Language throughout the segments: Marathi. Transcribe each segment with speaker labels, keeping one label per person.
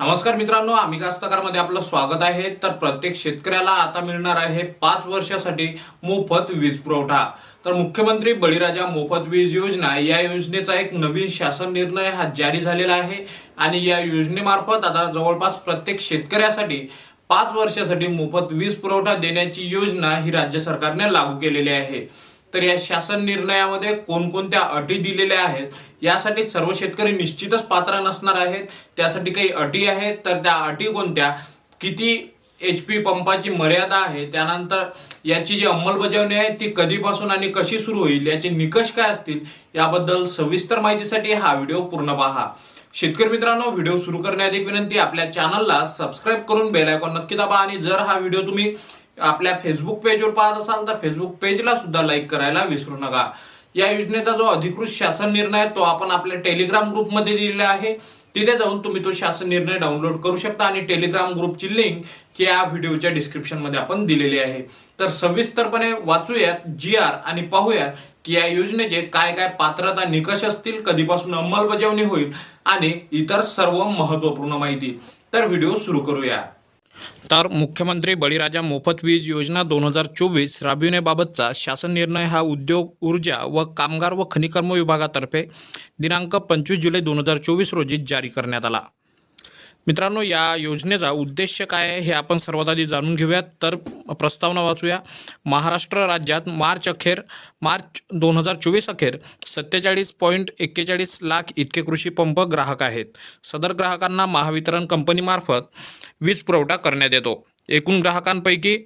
Speaker 1: नमस्कार मित्रांनो आम्ही कास्तकारमध्ये आपलं स्वागत आहे. तर प्रत्येक शेतकऱ्याला आता मिळणार आहे पाच वर्षासाठी मोफत वीज पुरवठा. तर मुख्यमंत्री बळीराजा मोफत वीज योजना या योजनेचा एक नवीन शासन निर्णय हा जारी झालेला आहे. आणि या योजनेमार्फत आता जवळपास प्रत्येक शेतकऱ्यासाठी पाच वर्षासाठी मोफत वीज पुरवठा देण्याची योजना ही राज्य सरकारने लागू केलेली आहे. तर या शासन निर्णयामध्ये कोणकोणत्या अटी दिलेल्या आहेत यासाठी सर्व शेतकरी निश्चितच पात्र नसणार आहेत. त्यासाठी काही अटी आहेत तर त्या अटी कोणत्या? किती एच पी पंपाची मर्यादा आहे त्यानंतर याची जी अंमलबजावणी आहे ती कधीपासून आणि कशी सुरू होईल याचे निकष काय असतील याबद्दल सविस्तर माहितीसाठी हा व्हिडिओ पूर्ण पहा. शेतकरी मित्रांनो व्हिडिओ सुरू करण्याआधी विनंती आपल्या चॅनलला सबस्क्राईब करून बेल आयकॉन नक्की दाबा आणि जर हा व्हिडिओ तुम्ही आपल्या फेसबुक पेजवर पाहत असाल तर फेसबुक पेजला सुद्धा लाईक करायला विसरू नका. या योजनेचा जो अधिकृत शासन निर्णय आहे तो आपण आपल्या टेलिग्राम ग्रुपमध्ये दिलेला आहे. तिथे जाऊन तुम्ही तो शासन निर्णय डाउनलोड करू शकता आणि टेलिग्राम ग्रुपची लिंक या व्हिडिओच्या डिस्क्रिप्शनमध्ये आपण दिलेली आहे. तर सविस्तरपणे वाचूयात जी आर आणि पाहूयात की या योजनेचे काय काय पात्रता निकष असतील कधीपासून अंमलबजावणी होईल आणि इतर सर्व महत्त्वपूर्ण माहिती. तर व्हिडिओ सुरू करूया. तर मुख्यमंत्री बळीराजा मोफत वीज योजना दोन हजार चोवीस राबविण्याबाबतचा शासन निर्णय हा उद्योग ऊर्जा व कामगार व खनिकर्म विभागातर्फे दिनांक पंचवीस जुलै दोन हजार चोवीस रोजी जारी करण्यात आला. मित्रांनो या योजनेचा उद्देश काय आहे हे आपण सर्वात आधी जाणून घेऊयात. तर प्रस्तावना वाचूया. महाराष्ट्र राज्यात मार्च अखेर मार्च दोन हजार चोवीस अखेर सत्तेचाळीस पॉईंट एक्केचाळीस लाख इतके कृषी पंप ग्राहक आहेत. सदर ग्राहकांना महावितरण कंपनीमार्फत वीज पुरवठा करण्यात येतो. एकूण ग्राहकांपैकी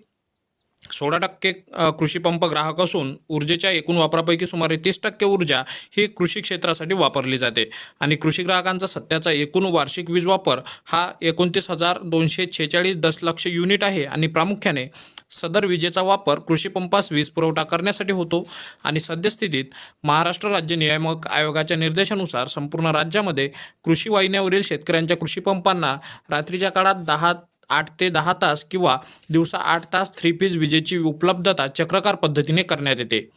Speaker 1: सोळा टक्के कृषीपंप कृषी पंप ग्राहक असून ऊर्जेच्या एकूण वापरापैकी सुमारे तीस टक्के ऊर्जा ही कृषी क्षेत्रासाठी वापरली जाते. आणि कृषी ग्राहकांचा सध्याचा एकूण वार्षिक वीज वापर हा एकोणतीस हजार दोनशे छेचाळीस दशलक्ष युनिट आहे आणि प्रामुख्याने सदर विजेचा वापर कृषी पंपास वीज पुरवठा करण्यासाठी होतो. आणि सद्यस्थितीत महाराष्ट्र राज्य नियामक आयोगाच्या निर्देशानुसार संपूर्ण राज्यामध्ये कृषी वाहिन्यावरील शेतकऱ्यांच्या कृषी पंपांना रात्रीच्या काळात दहा आठ ते दहा तास किंवा दिवसा आठ तास थ्री पीस विजेची उपलब्धता चक्रकार पद्धतीने करण्यात येते.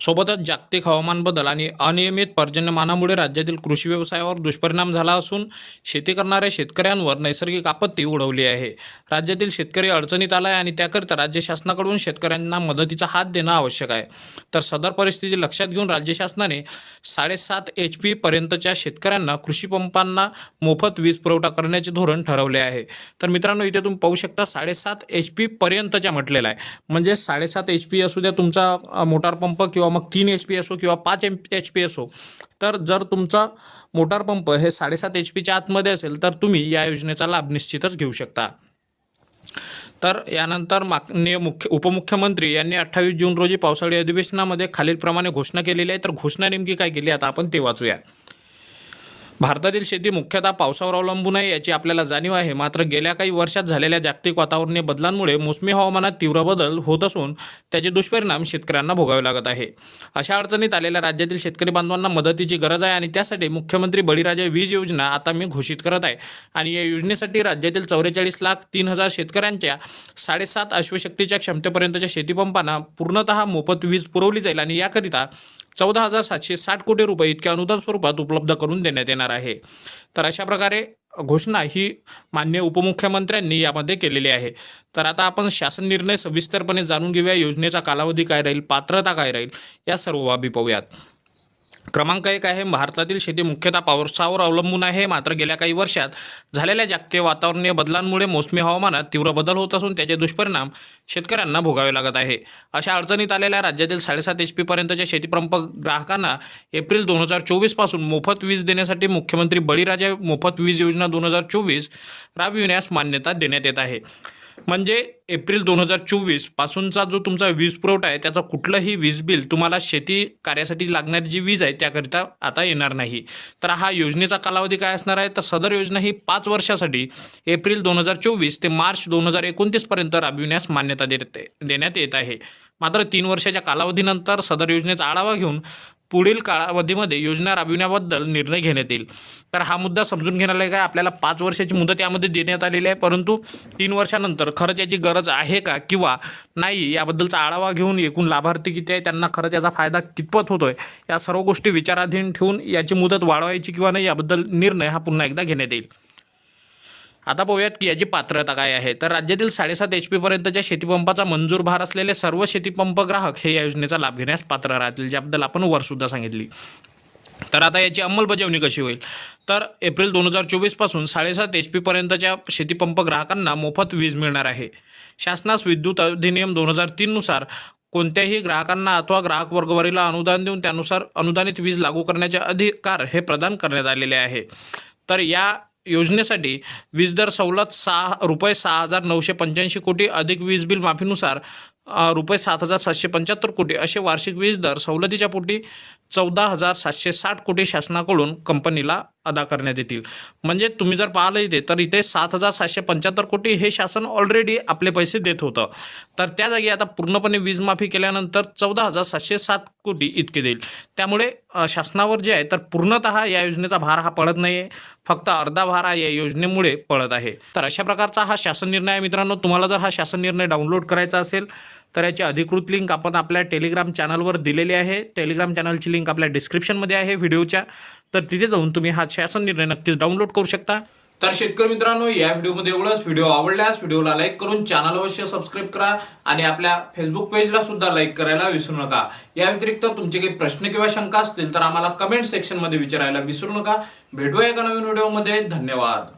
Speaker 1: सोबतच जागतिक हवामान बदल आणि अनियमित पर्जन्यमानामुळे राज्यातील कृषी व्यवसायावर दुष्परिणाम झाला असून शेती करणाऱ्या शेतकऱ्यांवर नैसर्गिक आपत्ती उडवली आहे. राज्यातील शेतकरी अडचणीत आला आहे आणि त्याकरिता राज्य शासनाकडून शेतकऱ्यांना मदतीचा हात देणं आवश्यक आहे. तर सदर परिस्थिती लक्षात घेऊन राज्य शासनाने साडेसात एच पी पर्यंतच्या शेतकऱ्यांना कृषी पंपांना मोफत वीज पुरवठा करण्याचे धोरण ठरवले आहे. तर मित्रांनो इथे तुम्ही पाहू शकता साडेसात एच पी पर्यंतच्या म्हटलेलं आहे. म्हणजे साडेसात एच पी असू द्या तुमचा मोटार पंप किंवा मग तीन एच पी असो किंवा पाच एम एच पी असो तर जर तुमचा मोटार पंप हे साडेसात एच पीच्या आतमध्ये असेल तर तुम्ही या योजनेचा लाभ निश्चितच घेऊ शकता. तर यानंतर माननीय मुख्य उपमुख्यमंत्री यांनी अठ्ठावीस जून रोजी पावसाळी अधिवेशनामध्ये खालीलप्रमाणे घोषणा केलेली आहे तर घोषणा नेमकी काय केली? आता आपण ते वाचूया. भारतातील शेती मुख्यतः पावसावर अवलंबून आहे याची आपल्याला जाणीव आहे. मात्र गेल्या काही वर्षात झालेल्या जागतिक वातावरणीय बदलांमुळे मोसमी हवामानात तीव्र बदल होत असून त्याचे दुष्परिणाम शेतकऱ्यांना भोगावे लागत आहे. अशा अडचणीत आलेल्या राज्यातील शेतकरी बांधवांना मदतीची गरज आहे आणि त्यासाठी मुख्यमंत्री बळीराजा वीज योजना आता मी घोषित करत आहे. आणि या योजनेसाठी राज्यातील चौवेचाळीस लाख तीन हजार शेतकऱ्यांच्या साडेसात अश्वशक्तीच्या क्षमतेपर्यंतच्या शेतीपंपांना पूर्णतः मोफत वीज पुरवली जाईल आणि याकरिता चौदा हजार सातशे साठ कोटी रुपये इतक्या अनुदान स्वरूपात उपलब्ध करून देण्यात येणार आहे. तर अशा प्रकारे घोषणा ही मान्य उपमुख्यमंत्र्यांनी यामध्ये केलेली आहे. तर आता आपण शासन निर्णय सविस्तरपणे जाणून घेऊया. योजनेचा कालावधी काय राहील? पात्रता काय राहील? या सर्व बाबी पाहूयात. क्रमांक एक आहे भारतातील शेती मुख्यतः पावसावर अवलंबून आहे. मात्र गेल्या काही वर्षात झालेल्या जागतिक वातावरणीय बदलांमुळे मोसमी हवामानात तीव्र बदल होत असून त्याचे दुष्परिणाम शेतकऱ्यांना भोगावे लागत आहे. अशा अडचणीत आलेल्या राज्यातील साडेसात एच पी पर्यंतच्या शेतीपंप ग्राहकांना एप्रिल दोन हजार चोवीसपासून मोफत वीज देण्यासाठी मुख्यमंत्री बळीराजा मोफत वीज योजना दोन हजार चोवीस राबविण्यास मान्यता देण्यात येत आहे. म्हणजे एप्रिल दोन हजार चोवीस पासूनचा जो तुमचा वीज पुरवठा आहे त्याचा कुठलंही वीज बिल तुम्हाला शेती कार्यासाठी लागणारी जी वीज आहे त्याकरिता आता येणार नाही. तर हा योजनेचा कालावधी काय असणार आहे? तर सदर योजना ही पाच वर्षासाठी एप्रिल दोन हजार चोवीस ते मार्च दोन हजार एकोणतीसपर्यंत राबविण्यास मान्यता देते देण्यात येत आहे. मात्र तीन वर्षाच्या कालावधीनंतर सदर योजनेचा आढावा घेऊन पुढील कालावधीमध्ये योजना राबविण्याबद्दल निर्णय घेण्यात येईल. तर हा मुद्दा समजून घेण्याला काय आपल्याला पाच वर्षाची मुदत यामध्ये देण्यात आलेली आहे. परंतु तीन वर्षानंतर खरंच याची गरज आहे का किंवा नाही याबद्दलचा आढावा घेऊन एकूण लाभार्थी किती आहे त्यांना खरंच याचा फायदा कितपत होतोय या सर्व गोष्टी विचाराधीन ठेवून याची मुदत वाढवायची किंवा नाही याबद्दल निर्णय हा पुन्हा एकदा घेण्यात येईल. आता पाहूयात की याची पात्रता काय आहे. तर राज्यातील साडेसात एच पीपर्यंतच्या शेतीपंपाचा मंजूर भार असलेले सर्व शेतीपंप ग्राहक हे या योजनेचा लाभ घेण्यास पात्र राहतील ज्याबद्दल आपण वरसुद्धा सांगितली. तर आता याची अंमलबजावणी कशी होईल? तर एप्रिल दोन हजार चोवीसपासून साडेसात एच पीपर्यंतच्या शेतीपंप ग्राहकांना मोफत वीज मिळणार आहे. शासनास विद्युत अधिनियम दोन हजार तीननुसार कोणत्याही ग्राहकांना अथवा ग्राहक वर्गवारीला अनुदान देऊन त्यानुसार अनुदानित वीज लागू करण्याचे अधिकार हे प्रदान करण्यात आलेले आहे. तर या योजनेसाठी वीज दर सवलत सहा रुपये सहा हजार नऊशे पंच्याऐंशी कोटी अधिक वीज बिल माफीनुसार रुपये सात हजार सातशे पंच्याहत्तर कोटी असे वार्षिक वीज दर सवलतीच्या पोटी चौदा हजार सातशे साठ कोटी शासनाकडून कंपनीला अदा करण्यात येतील. म्हणजे तुम्ही जर पाहिलं इथे तर इथे सात हजार सातशे पंच्याहत्तर कोटी हे शासन ऑलरेडी आपले पैसे देत होतं. तर त्या जागी आता पूर्णपणे वीजमाफी केल्यानंतर चौदा हजार सातशे सात कोटी इतके देईल. त्यामुळे शासनावर जे आहे तर पूर्णतः या योजनेचा भार हा पडत नाही आहे फक्त अर्धा भार हा या योजनेमुळे पडत आहे. तर अशा प्रकारचा हा शासन निर्णय आहे मित्रांनो. तुम्हाला जर हा शासन निर्णय डाउनलोड करायचा असेल तर याची अधिकृत लिंक आपण आपल्या टेलिग्राम चॅनलवर दिलेली आहे. टेलिग्राम चॅनलची लिंक आपल्या डिस्क्रिप्शनमध्ये आहे व्हिडिओच्या तर तिथे जाऊन तुम्ही हा शासन निर्णय नक्कीच डाउनलोड करू शकता. तर शेतकरी मित्रांनो या व्हिडिओमध्ये एवढंच. व्हिडिओ आवडल्यास व्हिडिओला लाईक करून चॅनल अवश्य सबस्क्राईब करा आणि आपल्या फेसबुक पेजला सुद्धा लाईक करायला विसरू नका. या व्यतिरिक्त तुमचे काही प्रश्न किंवा शंका असतील तर आम्हाला कमेंट सेक्शनमध्ये विचारायला विसरू नका. भेटूया एका नवीन व्हिडिओमध्ये धन्यवाद.